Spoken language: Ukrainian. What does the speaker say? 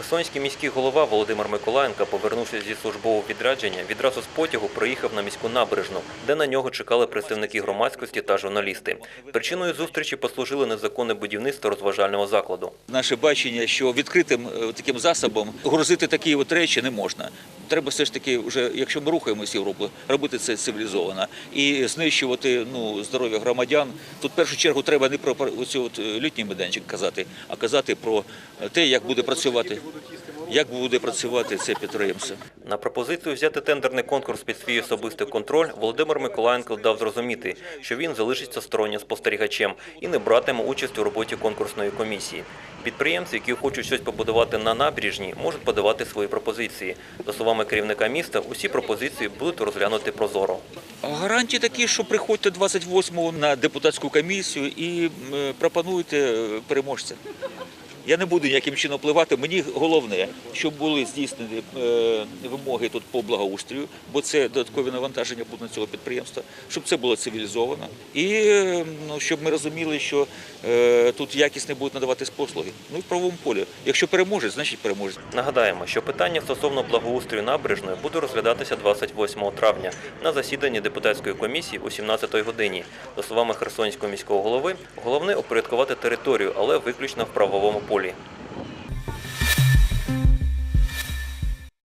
Херсонський міський голова Володимир Миколаєнко, повернувшись зі службового відрядження, відразу з потягу приїхав на міську набережну, де на нього чекали представники громадськості та журналісти. Причиною зустрічі послужило незаконне будівництво розважального закладу. Наше бачення, що відкритим е, таким засобом грузити такі от речі не можна. Треба все ж таки, вже якщо ми рухаємося Європу, робити це цивілізовано і знищувати ну здоров'я громадян. Тут в першу чергу треба не про от е, літній майданчик казати, а казати про те, як буде працювати, як буде працювати це підприємство. На пропозицію взяти тендерний конкурс під свій особистий контроль Володимир Миколаєнко дав зрозуміти, що він залишиться стороннім спостерігачем і не братиме участь у роботі конкурсної комісії. Підприємці, які хочуть щось побудувати на набережній, можуть подавати свої пропозиції. За словами керівника міста, усі пропозиції будуть розглянуті прозоро. Гарантії такі, що приходьте 28-го на депутатську комісію і пропонуйте е, переможця. Я не буду ніяким чином впливати. Мені головне, щоб були здійснені е, вимоги тут по благоустрою, бо це додаткові навантаження будуть на цього підприємства, щоб це було цивілізовано. І ну, щоб ми розуміли, що е, тут якісно будуть надаватись послуги. Ну і в правовому полі. Якщо переможе, значить переможе. Нагадаємо, що питання стосовно благоустрою набережної буде розглядатися 28 травня на засіданні депутатської комісії о 17 годині. За словами Херсонського міського голови, головне упорядкувати територію, але виключно в правовому полі. Mongolia.